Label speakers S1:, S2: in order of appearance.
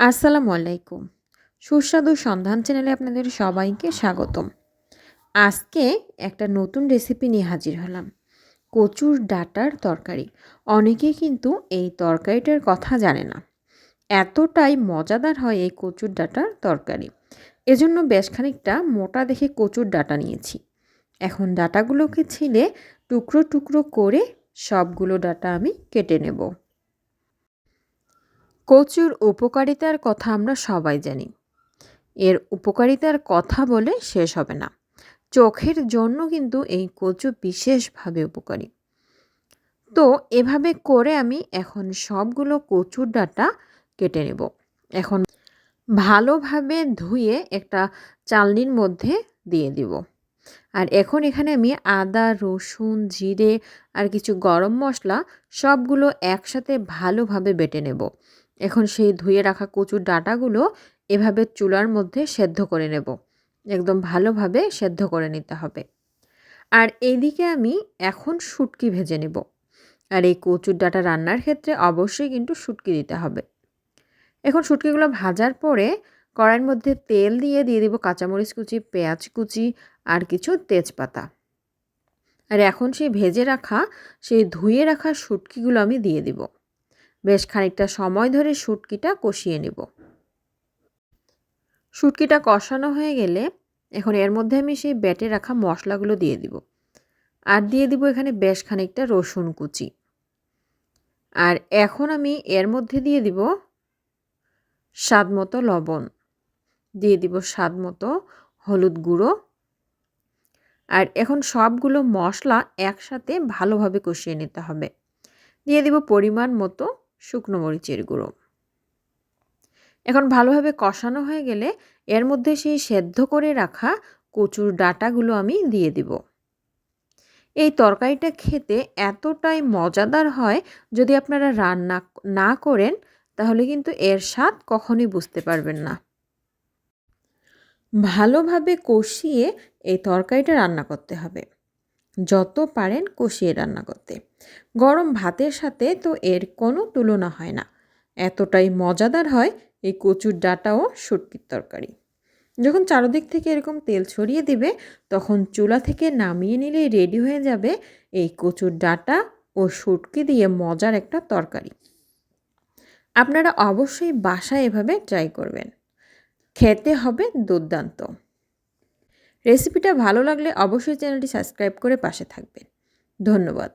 S1: আসসালামু আলাইকুম। সুস্বাদু সন্ধান চ্যানেলে আপনাদের সবাইকে স্বাগতম। আজকে একটা নতুন রেসিপি নিয়ে হাজির হলাম। কচুর ডাটার তরকারি। অনেকেই কিন্তু এই তরকারিটার কথা জানে না। এতটাই মজাদার হয় এই কচুর ডাটার তরকারি। এজন্য বেশ খানিকটা মোটা দেখে কচুর ডাটা নিয়েছি। এখন ডাটাগুলোকে ছিলে টুকরো টুকরো করে সবগুলো ডাটা আমি কেটে নেব। কচুর উপকারিতার কথা আমরা সবাই জানি। এর উপকারিতার কথা বলে শেষ হবে না। চোখের জন্য কিন্তু এই কচু বিশেষভাবে উপকারী। তো এভাবে করে আমি এখন সবগুলো কচুর ডাটা কেটে নেব। এখন ভালোভাবে ধুয়ে একটা চালনির মধ্যে দিয়ে দিব। আর এখন এখানে আমি আদা, রসুন, জিরে আর কিছু গরম মশলা সবগুলো একসাথে ভালোভাবে বেটে নেব। এখন সেই ধুয়ে রাখা কচুর ডাটাগুলো এভাবে চুলার মধ্যে সেদ্ধ করে নেব। একদম ভালোভাবে সেদ্ধ করে নিতে হবে। আর এইদিকে আমি এখন শুটকি ভেজে নেব। আর এই কচুর ডাটা রান্নার ক্ষেত্রে অবশ্যই কিন্তু শুটকি দিতে হবে। এখন শুটকিগুলো ভাজার পরে কড়াইয়ের মধ্যে তেল দিয়ে দিয়ে দিব কাঁচামরিচ কুচি, পেঁয়াজ কুচি আর কিছু তেজপাতা। আর এখন সেই ভেজে রাখা, সেই ধুয়ে রাখা শুটকিগুলো আমি দিয়ে দিব। বেশ খানিকটা সময় ধরে শুটকিটা কষিয়ে নেব। শুটকিটা কষানো হয়ে গেলে এখন এর মধ্যে আমি সেই ব্যাটে রাখা মশলাগুলো দিয়ে দিব। আর দিয়ে দিব এখানে বেশ খানিকটা রসুন কুচি। আর এখন আমি এর মধ্যে দিয়ে দিব স্বাদ মতো লবণ। দিয়ে দিব স্বাদ মতো হলুদ গুঁড়ো। আর এখন সবগুলো মশলা একসাথে ভালোভাবে কষিয়ে নিতে হবে। দিয়ে দিব পরিমাণ মতো শুকনো মরিচের গুঁড়ো। এখন ভালোভাবে কষানো হয়ে গেলে এর মধ্যে সেই সেদ্ধ করে রাখা কচুর ডাটাগুলো আমি দিয়ে দিব। এই তরকারিটা খেতে এতটাই মজাদার হয় যদি আপনারা রান্না না করেন, তাহলে কিন্তু এর স্বাদ কখনই বুঝতে পারবেন না। ভালোভাবে কষিয়ে এই তরকারিটা রান্না করতে হবে। যত পারেন কষিয়ে রান্না করতে। গরম ভাতের সাথে তো এর কোনো তুলনা হয় না। এতটাই মজাদার হয় এই কচুর ডাটা ও তরকারি। যখন চারদিক থেকে এরকম তেল ছড়িয়ে দিবে, তখন চুলা থেকে নামিয়ে নিলেই রেডি হয়ে যাবে এই কচুর ডাটা ও শুটকি দিয়ে মজার একটা তরকারি। আপনারা অবশ্যই বাসায় এভাবে ট্রাই করবেন। খেতে হবে দুর্দান্ত। রেসিপিটা ভালো লাগলে অবশ্যই চ্যানেলটি সাবস্ক্রাইব করে পাশে থাকবেন। ধন্যবাদ।